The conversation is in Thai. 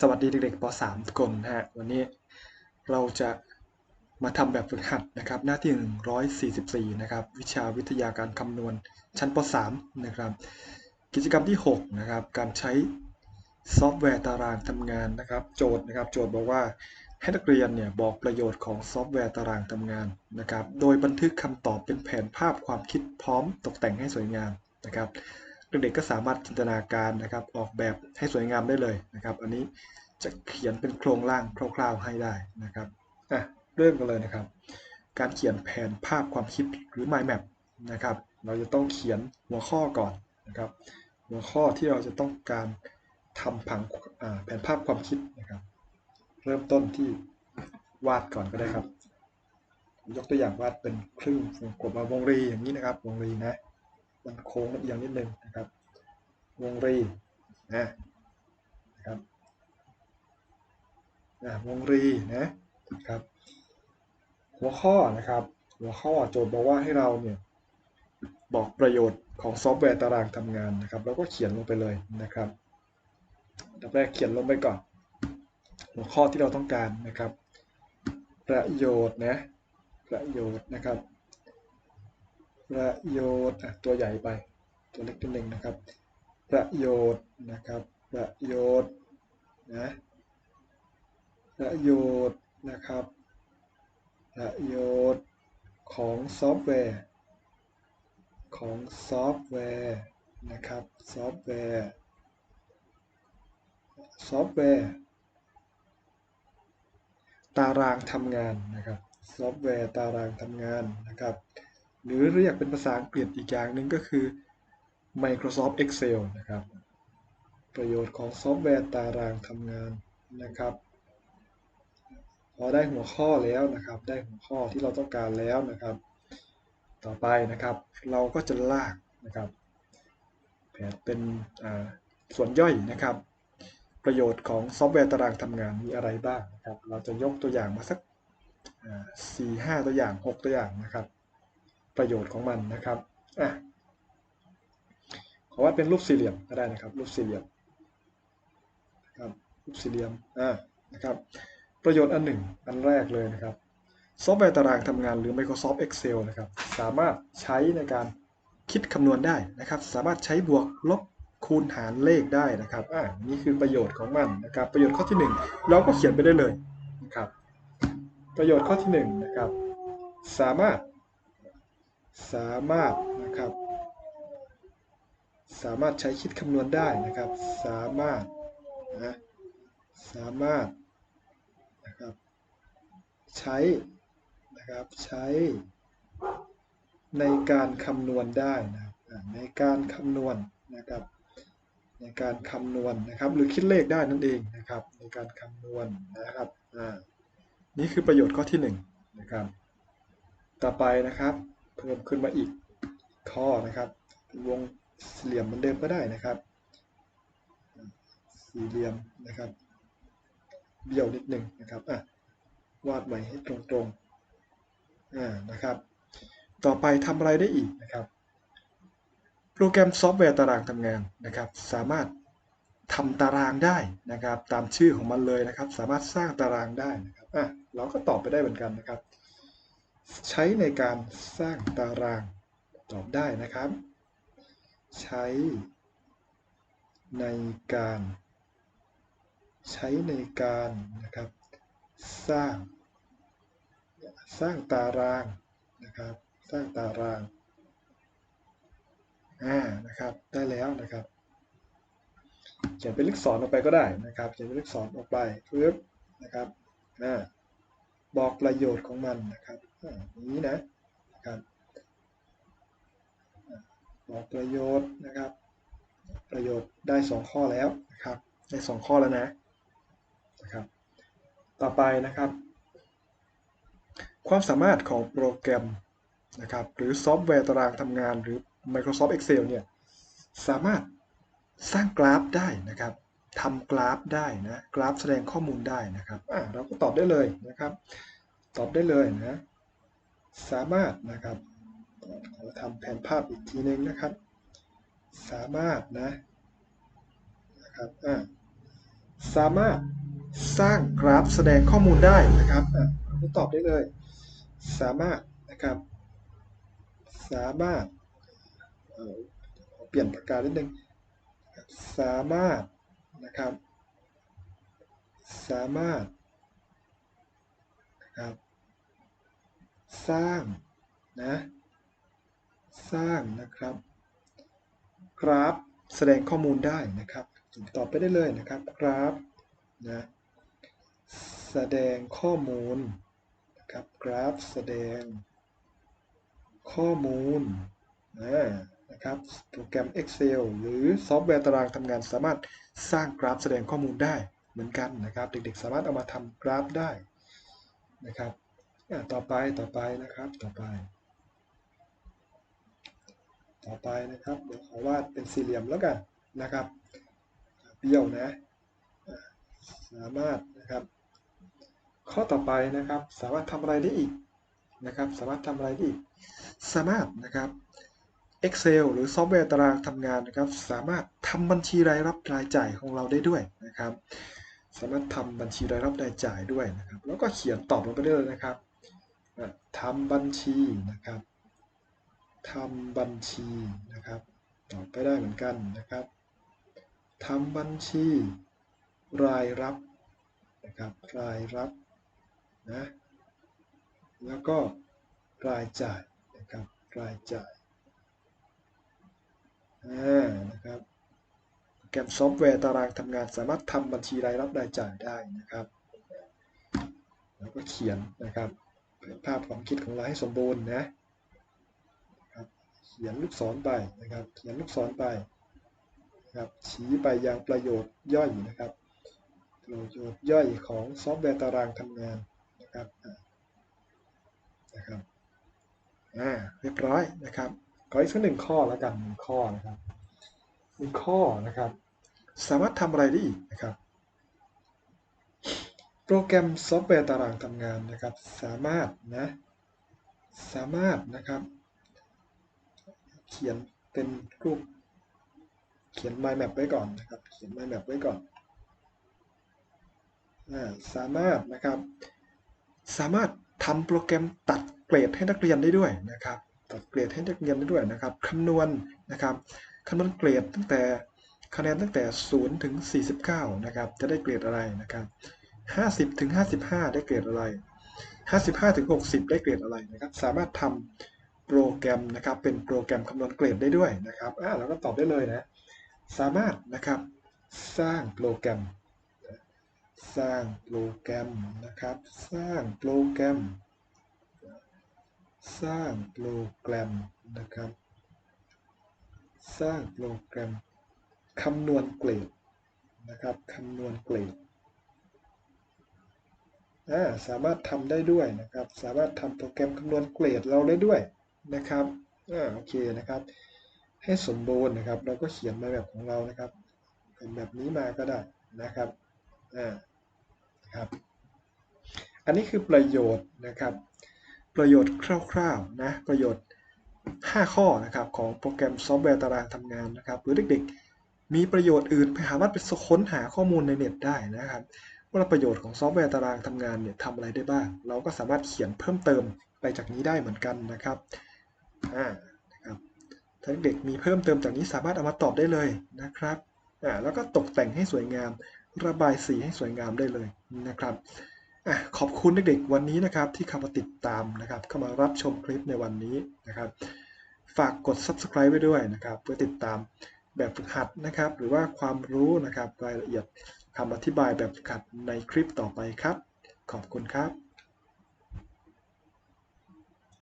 สวัสดีเด็กๆป .3 ทุกคนนะฮะ วันนี้เราจะมาทำแบบฝึกหัดนะครับ หน้าที่ 144 นะครับ วิชาวิทยาการคำนวณชั้นป .3 นะครับ กิจกรรมที่ 6 นะครับ การใช้ซอฟต์แวร์ตารางทำงานนะครับ โจทย์นะครับ โจทย์บอกว่าให้นักเรียนเนี่ยบอกประโยชน์ของซอฟต์แวร์ตารางทำงานนะครับ โดยบันทึกคำตอบเป็นแผนภาพความคิดพร้อมตกแต่งให้สวยงามนะครับ เด็กๆก็สามารถจินตนาการนะครับออกแบบให้สวยงามได้เลยนะครับ อันนี้จะเขียนเป็นโครงร่างคร่าว ๆให้ได้นะครับอะเริ่มกันเลยนะครับ การเขียนแผนภาพความคิดหรือ mind map นะครับ เราจะต้องเขียนหัวข้อก่อนนะครับ หัวข้อที่เราจะต้องการทำผังแผนภาพความคิดนะครับ เริ่มต้นที่วาดก่อนก็ได้ครับ ยกตัวอย่างวาดเป็นครึ่งวงกลมวงรีอย่างนี้นะครับวงรีนะ มันโค้งมันเอียงนิดนึงนะครับ วงรีนะนะครับนะวงรีนะครับ หัวข้อนะครับ หัวข้อโจทย์บอกว่าให้เราเนี่ยบอกประโยชน์ของซอฟต์แวร์ตารางทำงานนะครับ แล้วก็เขียนลงไปเลยนะครับดับแรกเขียนลงไปก่อน หัวข้อที่เราต้องการนะครับ ประโยชน์นะประโยชน์นะครับ ประโยชน์ตัวใหญ่ไป ตัวเล็กนิดนึงนะครับ ประโยชน์นะครับ ประโยชน์นะประโยชน์นะครับ ประโยชน์ของซอฟต์แวร์ ของซอฟต์แวร์นะครับ ซอฟต์แวร์ ซอฟต์แวร์ ตารางทำงานนะครับ ซอฟต์แวร์ตารางทำงานนะครับ หรือเรียกเป็นภาษาอังกฤษอีกอย่างหนึ่งก็คือ Microsoft Excel นะครับ ประโยชน์ของซอฟต์แวร์ตารางทำงานนะครับ พอได้หัวข้อแล้วนะครับ ได้หัวข้อที่เราต้องการแล้วนะครับ ต่อไปนะครับเราก็จะลากนะครับแผนเป็นส่วนย่อยนะครับ ประโยชน์ของซอฟต์แวร์ตารางทำงานมีอะไรบ้างนะครับ เราจะยกตัวอย่างมาสักสี่ห้าตัวอย่างหกตัวอย่างนะครับ ประโยชน์ของมันนะครับอะขอว่าเป็นรูปสี่เหลี่ยมก็ได้นะครับ รูปสี่เหลี่ยมครับรูปสี่เหลี่ยมอ่านะครับประโยชน์อันหนึ่งอันแรกเลยนะครับ ซอฟต์แวร์ตารางทำงานหรือ Microsoft Excel นะครับ สามารถใช้ในการคิดคำนวณได้นะครับ สามารถใช้บวกลบคูณหารเลขได้นะครับอ่านี่คือประโยชน์ของมันนะครับ ประโยชน์ข้อที่ 1 เราก็เขียนไปได้เลยนะครับ ประโยชน์ข้อที่1นะครับ สามารถ สามารถนะครับ สามารถใช้คิดคำนวณได้นะครับ สามารถนะสามารถนะครับ ใช้นะครับใช้ในการคำนวณได้นะในการคำนวณนะครับ ในการคำนวณนะครับ หรือคิดเลขได้นั่นเองนะครับ ในการคำนวณนะครับอ่านี่คือประโยชน์ข้อที่1นนะครับ ต่อไปนะครับ เพิ่มขึ้นมาอีกข้อนะครับวงสี่เหลี่ยมเหมือนเดิมก็ได้นะครับ สี่เหลี่ยมนะครับ เบี้ยวนิดหนึ่งนะครับอะวาดใหม่ให้ตรงๆอ่านะครับ ต่อไปทำอะไรได้อีกนะครับ โปรแกรมซอฟต์แวร์ตารางทำงานนะครับ สามารถทำตารางได้นะครับ ตามชื่อของมันเลยนะครับ สามารถสร้างตารางได้นะครับอะเราก็ตอบไปได้เหมือนกันนะครับ ใช้ในการสร้างตาราง ตอบได้นะครับ ใช้ในการ ใช้ในการนะครับ สร้าง สร้างตารางนะครับ สร้างตารางอ่านะครับ ได้แล้วนะครับ เขียนเป็นลูกศรออกไปก็ได้นะครับ เขียนเป็นลูกศรออกไปเพื่อนะครับอ่าบอกประโยชน์ของมันนะครับ อย่างนี้นะนะครับบอกประโยชน์นะครับ ประโยชน์ได้ 2 ข้อแล้วนะครับได้2ข้อแล้วนะนะครับ ต่อไปนะครับ ความสามารถของโปรแกรมนะครับหรือซอฟต์แวร์ตารางทำงานหรือ Microsoft Excel เนี่ยสามารถสร้างกราฟได้นะครับทำกราฟได้นะกราฟแสดงข้อมูลได้นะครับอะเราก็ตอบได้เลยนะครับ ตอบได้เลยนะ สามารถนะครับขอทำแผนภาพอีกทีนึงนะครับ สามารถนะนะครับอ่าสามารถสร้างกราฟแสดงข้อมูลได้นะครับอะตอบได้เลย สามารถนะครับ สามารถเเปลี่ยนปากกานิดนึงสามารถนะครับ สามารถนะครับ สร้างนะสร้างนะครับ กราฟแสดงข้อมูลได้นะครับตอบไปได้เลยนะครับกราฟนะแสดงข้อมูลนะครับกราฟแสดงข้อมูลนะนะครับโปรแกรม Excel หรือซอฟต์แวร์ตารางทำงานสามารถสร้างกราฟแสดงข้อมูลได้เหมือนกันนะครับ เด็กๆสามารถเอามาทำกราฟได้นะครับ ต่อไปต่อไปนะครับต่อไป ต่อไปนะครับเดี๋ยวขอวาดเป็นสี่เหลี่ยมแล้วกันนะครับเบี้ยวนะสามารถนะครับ ข้อต่อไปนะครับ สามารถทำอะไรได้อีกนะครับ สามารถทำอะไรได้อีก สามารถนะครับ Excel หรือซอฟต์แวร์ตารางทำงานนะครับ สามารถทำบัญชีรายรับรายจ่ายของเราได้ด้วยนะครับ สามารถทำบัญชีรายรับรายจ่ายด้วยนะครับ แล้วก็เขียนตอบลงไปได้เลยนะครับ ทำบัญชีนะครับทำบัญชีนะครับตอบไปได้เหมือนกันนะครับทำบัญชี รายรับนะครับรายรับนะแล้วก็รายจ่ายนะครับรายจ่ายอ่านะครับโปรแกรมซอฟต์แวร์ตารางทำงานสามารถทำบัญชีรายรับรายจ่ายได้นะครับ แล้วก็เขียนนะครับ ภาพความคิดของเราให้สมบูรณ์นะครับเขียนลูกศรไปนะครับ เขียนลูกศรไปนะครับชี้ไปยังประโยชน์ย่อยนะครับ ประโยชน์ย่อยของซอฟต์แวร์ตารางทำงานนะครับนะครับอ่าเรียบร้อยนะครับขออีกสักหนึ่งข้อแล้วกันหนึ่งข้อนะครับหนึ่งข้อนะครับ สามารถทำอะไรได้อีกนะครับ โปรแกรมซอฟต์แวร์ตารางทำงานนะครับ สามารถนะสามารถนะครับ เขียนเป็นรูปเขียน mind map ไว้ก่อนนะครับ เขียน mind map ไว้ก่อนสามารถนะครับ สามารถทำโปรแกรมตัดเกรดให้นักเรียนได้ด้วยนะครับ ตัดเกรดให้นักเรียนได้ด้วยนะครับคำนวณนะครับคำนวณเกรดตั้งแต่คะแนนตั้งแต่ 0 ถึง 49 นะครับ จะได้เกรดอะไรนะครับ 50ถึง55 ได้เกรดอะไร 55ถึง60 ได้เกรดอะไรนะครับ สามารถทำโปรแกรมนะครับเป็นโปรแกรมคำนวณเกรดได้ด้วยนะครับอ่าเราก็ตอบได้เลยนะ สามารถนะครับสร้างโปรแกรม สร้างโปรแกรมนะครับ สร้างโปรแกรม สร้างโปรแกรมนะครับ สร้างโปรแกรมคำนวณเกรดนะครับคำนวณเกรด อ่าสามารถทำได้ด้วยนะครับ สามารถทำโปรแกรมคำนวณเกรดเราได้ด้วยนะครับอ่าโอเคนะครับ ให้สมบูรณ์นะครับ เราก็เขียนมาแบบของเรานะครับเป็นแบบนี้มาก็ได้นะครับอ่าครับอันนี้คือประโยชน์นะครับ ประโยชน์คร่าวๆนะประโยชน์ 5 ข้อนะครับของโปรแกรมซอฟต์แวร์ตารางทำงานนะครับหรือเด็กๆมีประโยชน์อื่นไปหาว่าไปค้นหาข้อมูลในเน็ตได้นะครับ ว่าประโยชน์ของซอฟต์แวร์ตารางทำงานเนี่ยทำอะไรได้บ้าง เราก็สามารถเขียนเพิ่มเติมไปจากนี้ได้เหมือนกันนะครับอ่านะครับถ้าเด็กมีเพิ่มเติมจากนี้สามารถเอามาตอบได้เลยนะครับอ่าแล้วก็ตกแต่งให้สวยงาม ระบายสีให้สวยงามได้เลยนะครับอะขอบคุณเด็กๆวันนี้นะครับที่เข้ามาติดตามนะครับเข้ามารับชมคลิปในวันนี้นะครับ ฝากกด subscribe ไว้ด้วยนะครับ เพื่อติดตามแบบฝึกหัดนะครับ หรือว่าความรู้นะครับรายละเอียด คำอธิบายแบบฝึกหัดในคลิปต่อไปครับ ขอบคุณครับ